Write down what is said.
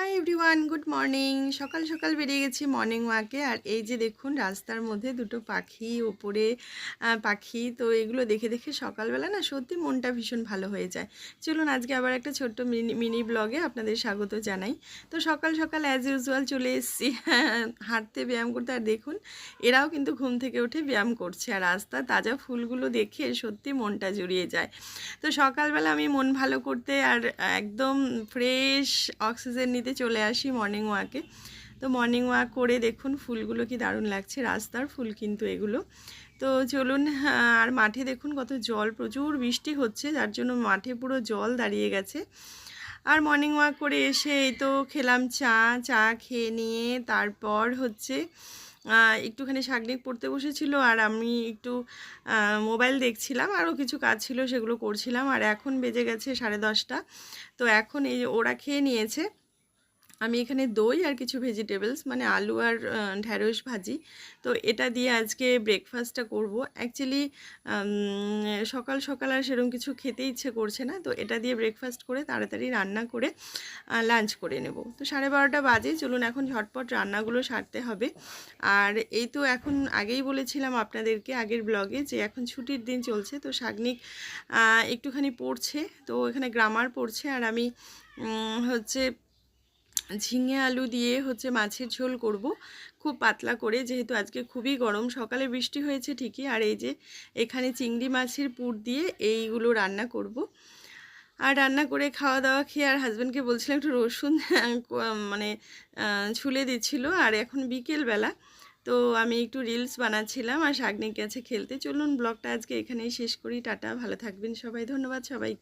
Hi everyone good morning সকাল সকাল বেরিয়ে গেছি মর্নিং ওয়াকে আর এই যে দেখুন, রাস্তার মধ্যে দুটো পাখি, ওপরে পাখি। তো এগুলো দেখে দেখে সকালবেলা না সত্যি মনটা ভীষণ ভালো হয়ে যায়। চলুন আজকে আবার একটা ছোট্ট মিনি মিনি ব্লগে আপনাদের স্বাগত জানাই। তো সকাল সকাল অ্যাজ ইউজুয়াল চলে এসেছি। হাঁটতে, ব্যায়াম করতে। আর দেখুন, এরাও কিন্তু ঘুম থেকে উঠে ব্যায়াম করছে। আর রাস্তা তাজা ফুলগুলো দেখে সত্যি মনটা জুড়িয়ে যায়। তো সকালবেলা আমি মন ভালো করতে আর একদম ফ্রেশ অক্সিজেন নিতে চলে আসি মর্নিং ওয়াকে তো মর্নিং ওয়াক করে দেখুন ফুলগুলো কি দারুণ লাগছে, রাস্তার ফুল কিন্তু এগুলো। তো চলুন আর মাঠে দেখুন কত জল, প্রচুর বৃষ্টি হচ্ছে, যার জন্য মাঠে পুরো জল দাঁড়িয়ে গেছে। আর মর্নিং ওয়াক করে এসে এই তো খেলাম চা চা খেয়ে নিয়ে তারপর হচ্ছে একটুখানি শাগনিক পড়তে বসেছিল আর আমি একটু মোবাইল দেখছিলাম, আরও কিছু কাজ ছিল সেগুলো করছিলাম। আর এখন বেজে গেছে সাড়ে দশটা। তো এখন এই ওরা খেয়ে নিয়েছে। আমি এখানে দই আর কিছু ভেজিটেবলস মানে আলু আর ঢ্যাঁড়স ভাজি। তো এটা দিয়ে আজকে ব্রেকফাস্টটা করব। অ্যাকচুয়ালি সকাল সকাল আর সেরকম কিছু খেতে ইচ্ছে করছে না। তো এটা দিয়ে ব্রেকফাস্ট করে তাড়াতাড়ি রান্না করে লাঞ্চ করে নেব। তো সাড়ে বারোটা বাজে। চলুন এখন ঝটপট রান্নাগুলো সারতে হবে। আর এই তো এখন আগেই বলেছিলাম আপনাদেরকে আগের ব্লগে যে এখন ছুটির দিন চলছে। তো শাগনিক একটুখানি পড়ছে। তো এখানে গ্রামার পড়ছে। আর আমি হচ্ছে ঝিঙে আলু দিয়ে হচ্ছে মাছের ঝোল করব। খুব পাতলা করে, যেহেতু আজকে খুবই গরম, সকালে বৃষ্টি হয়েছে ঠিকই। আর এই যে এখানে চিংড়ি মাছের পুর দিয়ে এইগুলো রান্না করব। আর রান্না করে খাওয়া দাওয়া খেয়ে আর হাজব্যান্ডকে বলছিলাম একটু রসুন মানে ছুলে দিচ্ছিল। আর এখন বিকেলবেলা, তো আমি একটু রিলস বানাচ্ছিলাম আর শাগনিক গেছে খেলতে। চলুন, ব্লগটা আজকে এখানেই শেষ করি। টাটা, ভালো থাকবেন সবাই। ধন্যবাদ সবাইকে।